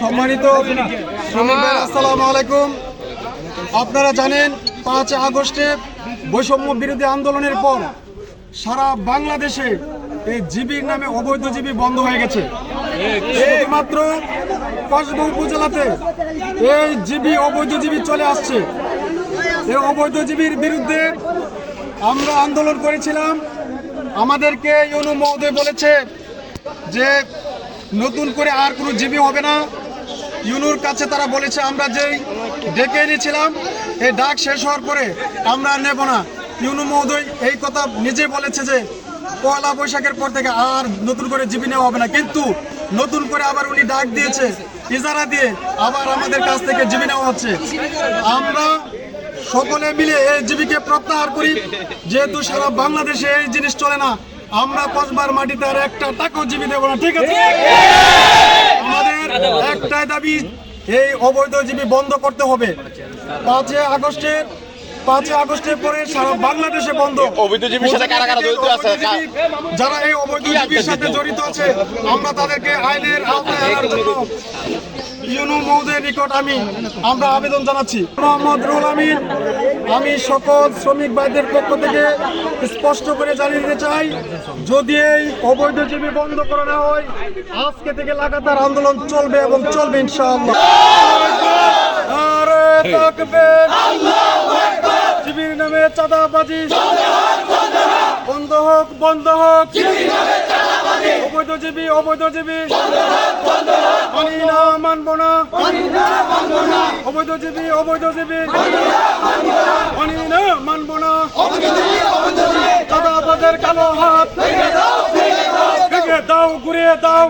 সম্মানিত শ্রমিক ভাই, আসসালামু আলাইকুম। আপনারা জানেন পাঁচ আগস্টে বৈষম্য বিরোধী আন্দোলনের পর সারা বাংলাদেশে এই জিবির নামে অবৈধ জিবি বন্ধ হয়ে গেছে। শুধুমাত্র কসবা উপজেলাতে এই জিবি অবৈধ জিবি চলে আসছে। এই অবৈধ জিবির বিরুদ্ধে আমরা আন্দোলন করেছিলাম। আমাদেরকে মহোদয় বলেছে যে নতুন করে আর কোনো জিবি হবে না। ইউনুর কাছে তারা বলেছে, আমরা যেই ডেকে এনেছিলাম এই ডাক শেষ হওয়ার পরে আমরা আর নেব না। ইউনু মহোদয় এই কথা নিজে বলেছে যে, পয়লা বৈশাখের পর থেকে আর নতুন করে জিবি নেওয়া হবে না। কিন্তু নতুন করে আবার উনি ডাক দিয়েছে, ইজারা দিয়ে আবার আমাদের কাছ থেকে জিবি নেওয়া হচ্ছে। আমরা সকলে মিলে এই জীবিকে প্রত্যাহার করি। যেহেতু সারা বাংলাদেশে এই জিনিস চলে না আমরা কসবার মাটিতে আর একটা টাকাও জীবি দেবো না ঠিক আছে? আমাদের একটাই দাবি এই অবৈধ জীবী বন্ধ করতে হবে। পাঁচই আগস্টের পাঁচই আগস্টের পরে সারা বাংলাদেশে বন্ধ। অবৈধজীবীর সাথে কারা কারা জড়িত আছে? যারা এই অবৈধজীবীর সাথে জড়িত আছে আমরা তাদেরকে আইনের আওতায় আনার জন্য ইউনু মহোদয়ের নিকট আমি আমরা আবেদন জানাচ্ছি। মোহাম্মদ রুহুল আমিন আমি সকল শ্রমিক ভাইদের পক্ষ থেকে স্পষ্ট করে জানিয়ে দিতে চাই যদি এই অবৈধজীবী বন্ধ করা না হয় আজকে থেকে লাগাতার আন্দোলন চলবে এবং চলবে ইনশাআল্লাহ। শিবির নামে চাঁদাবাজি। বন্ধ হোক বন্ধ হোক। অবৈধজীবী অবৈধজীবী। মানি না মানব না। অবৈধজীবী অবৈধজীবী মানি না মানব না চাঁদাবাজের কালো হাত। ভেঙে দাও, ঘুরিয়ে দাও।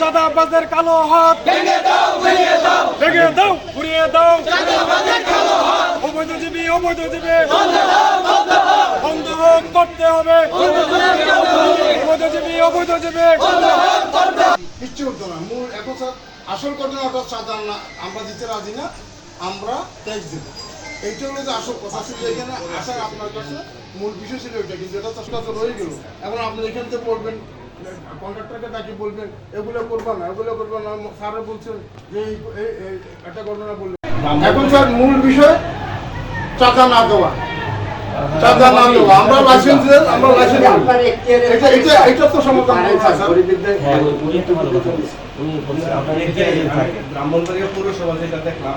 চাঁদাবাজের কালো হাত। ভেঙে দাও, ঘুরিয়ে দাও। অবৈধজীবী অবৈধজীবী। করতে হবে। অবৈধজীবী অবৈধজীবী। কিচ্ছু না। মূল আসল অর্থাৎ আমরা দিতে রাজি না, আমরা ট্যাক্স দেবো। এইটা হলো যে আসল কথা। ছিল এখানে আসার আপনার কাছে মূল বিষয় ছিল ওইটা কিন্তু এটা চাষ কাজ রয়ে গেল। এখন আপনি এখান থেকে বলবেন কন্ট্রাক্টরকে ডাকি বলবেন এগুলো করবা না এগুলো করবা না। স্যারে বলছেন যে এই একটা ঘটনা বললেন। এখন স্যার মূল বিষয় টাকা না দেওয়া। টাকা না দেওয়া। আমরা লাইসেন্স আমরা লাইসেন্স এটা এটা এটা তো সমাধান হয়েছে, স্যার। ব্রাহ্মণবাড়িয়া পৌরসভা যেটা দেখলাম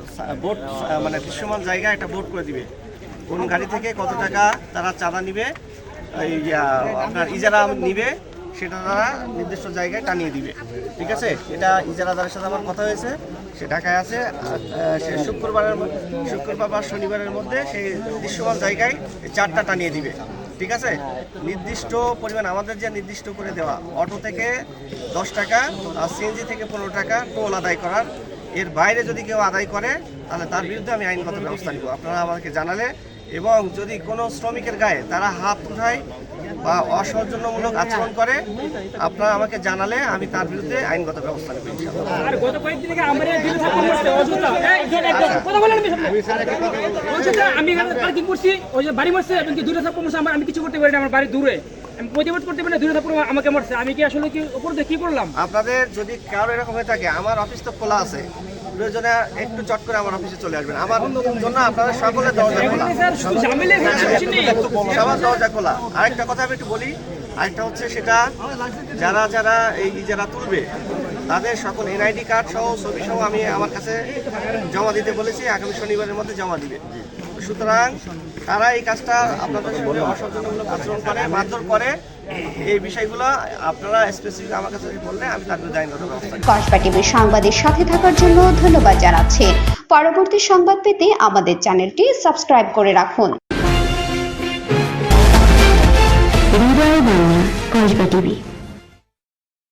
বোর্ড মানে দৃশ্যমান জায়গা একটা বোর্ড করে দিবে। কোন গাড়ি থেকে কত টাকা তারা চাঁদা নিবে, এই আপনার ইজারা নিবে, সেটা তারা নির্দিষ্ট জায়গায় টানিয়ে দিবে। ঠিক আছে? এটা ইজারাদারের সাথে আমার কথা হয়েছে, সে ঢাকায় আছে সে শুক্রবারের শুক্রবার বা শনিবারের মধ্যে সেই দৃশ্যমান জায়গায় চারটা টানিয়ে দিবে। ঠিক আছে? নির্দিষ্ট পরিমাণ, আমাদের যে নির্দিষ্ট করে দেওয়া, অটো থেকে দশ টাকা আর সিএনজি থেকে পনেরো টাকা টোল আদায় করার এর বাইরে যদি কেউ আদায় করে তাহলে তার বিরুদ্ধে আমি আইনগত ব্যবস্থা নিব। আপনারা আমাকে জানালে এবং যদি কোনো শ্রমিকের গায়ে তারা হাত উঠায় বা অসৌজন্যমূলক আচরণ করে আপনারা আমাকে জানালে আমি তার বিরুদ্ধে আইনগত ব্যবস্থা নেব মারছে, বলেন আমি করছি ওই যে বাড়ি মারছে আমি কিছু করতে পারি না আমার বাড়ি দূরে। আমি প্রতিবাদ করতে পারি না থাপ্পড় আমাকে মারছে। আমি কি আসলে কি উপর দিয়ে কি করলাম? আপনাদের যদি কারও এরকম হয়ে থাকে আমার অফিস তো খোলা আছে। প্রয়োজনে একটু চট করে আমার অফিসে চলে আসবেন। আমার জন্য আপনাদের সকলের দরজা খোলা। নেই। সবার দরজা খোলা। আরেকটা কথা আমি একটু বলি আরেকটা হচ্ছে সেটা যারা যারা এই যারা তুলবে তাদের সকল এনআইডি কার্ড সহ ছবি সহ আমি আমার কাছে জমা দিতে বলেছি। আগামী শনিবারের মধ্যে জমা দিবে। সুতরাং তারা এই কাজটা আপনাদের সঙ্গে অসৌজন্যমূলক আচরণ করে মারধর করে। এই বিষয়গুলো আপনারা স্পেসিফিক আমার কাছে বললে আমি তার বিরুদ্ধে আইনগত। কসবা টিভির সাংবাদিক সাথে থাকার জন্য ধন্যবাদ জানাচ্ছি। পরবর্তী সংবাদ পেতে আমাদের চ্যানেলটি সাবস্ক্রাইব করে রাখুন। কসবা টিভি